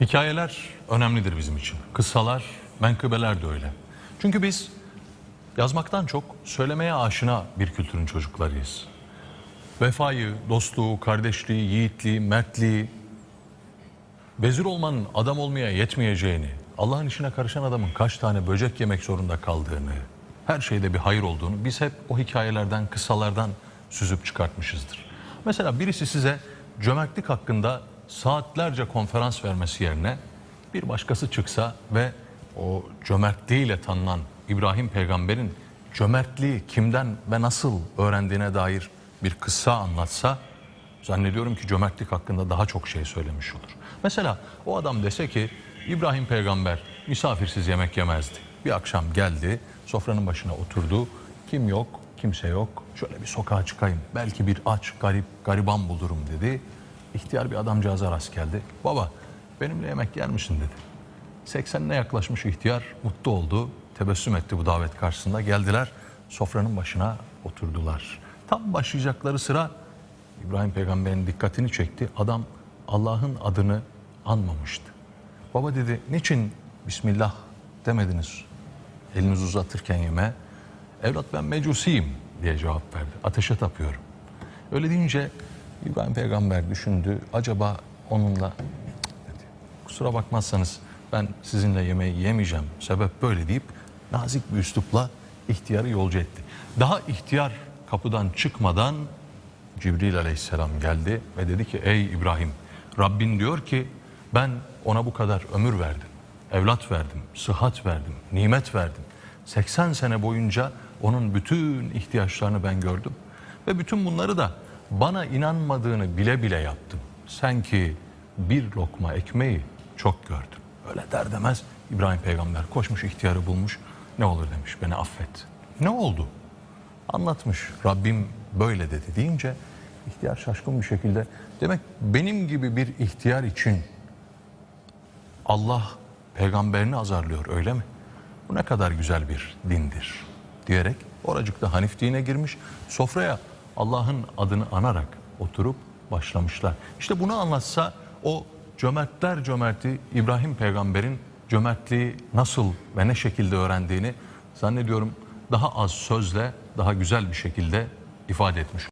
Hikayeler önemlidir bizim için. Kıssalar, menkıbeler de öyle. Çünkü biz yazmaktan çok söylemeye aşina bir kültürün çocuklarıyız. Vefayı, dostluğu, kardeşliği, yiğitliği, mertliği, vezir olmanın adam olmaya yetmeyeceğini, Allah'ın işine karışan adamın kaç tane böcek yemek zorunda kaldığını, her şeyde bir hayır olduğunu biz hep o hikayelerden, kıssalardan süzüp çıkartmışızdır. Mesela birisi size cömertlik hakkında saatlerce konferans vermesi yerine bir başkası çıksa ve o cömertliğiyle tanınan İbrahim peygamberin cömertliği kimden ve nasıl öğrendiğine dair bir kıssa anlatsa Zannediyorum ki cömertlik hakkında daha çok şey söylemiş olur. Mesela o adam dese ki İbrahim peygamber misafirsiz yemek yemezdi. Bir akşam geldi, sofranın başına oturdu. Kim yok, kimse yok. Şöyle bir sokağa çıkayım. Belki bir aç, garip, gariban bulurum dedi. İhtiyar bir adamcağıza rast geldi. Baba benimle yemek yer misin dedi. 80'ine yaklaşmış ihtiyar mutlu oldu. Tebessüm etti bu davet karşısında. Geldiler sofranın başına oturdular. Tam başlayacakları sıra İbrahim peygamberin dikkatini çekti. Adam Allah'ın adını anmamıştı. Baba dedi niçin Bismillah demediniz elinizi uzatırken yeme. Evlat ben mecusiyim diye cevap verdi. Ateşe tapıyorum. Öyle deyince İbrahim peygamber düşündü. Acaba onunla dedi. Kusura bakmazsanız ben sizinle yemeği yemeyeceğim. Sebep böyle deyip nazik bir üslupla ihtiyarı yolcu etti. Daha ihtiyar kapıdan çıkmadan Cibril aleyhisselam geldi ve dedi ki ey İbrahim Rabbin diyor ki ben ona bu kadar ömür verdim. Evlat verdim, sıhhat verdim, nimet verdim. 80 sene boyunca onun bütün ihtiyaçlarını ben gördüm. Ve bütün bunları da bana inanmadığını bile bile yaptım. Sen ki bir lokma ekmeği çok gördüm. Öyle der demez İbrahim peygamber koşmuş ihtiyarı bulmuş. Ne olur demiş beni affet. Ne oldu? Anlatmış Rabbim böyle dedi deyince ihtiyar şaşkın bir şekilde demek benim gibi bir ihtiyar için Allah peygamberini azarlıyor öyle mi? Bu ne kadar güzel bir dindir diyerek oracıkta Hanif dine girmiş. Sofraya Allah'ın adını anarak oturup başlamışlar. İşte bunu anlatsa o cömertler cömerti İbrahim peygamberin cömertliği nasıl ve ne şekilde öğrendiğini zannediyorum daha az sözle daha güzel bir şekilde ifade etmiş.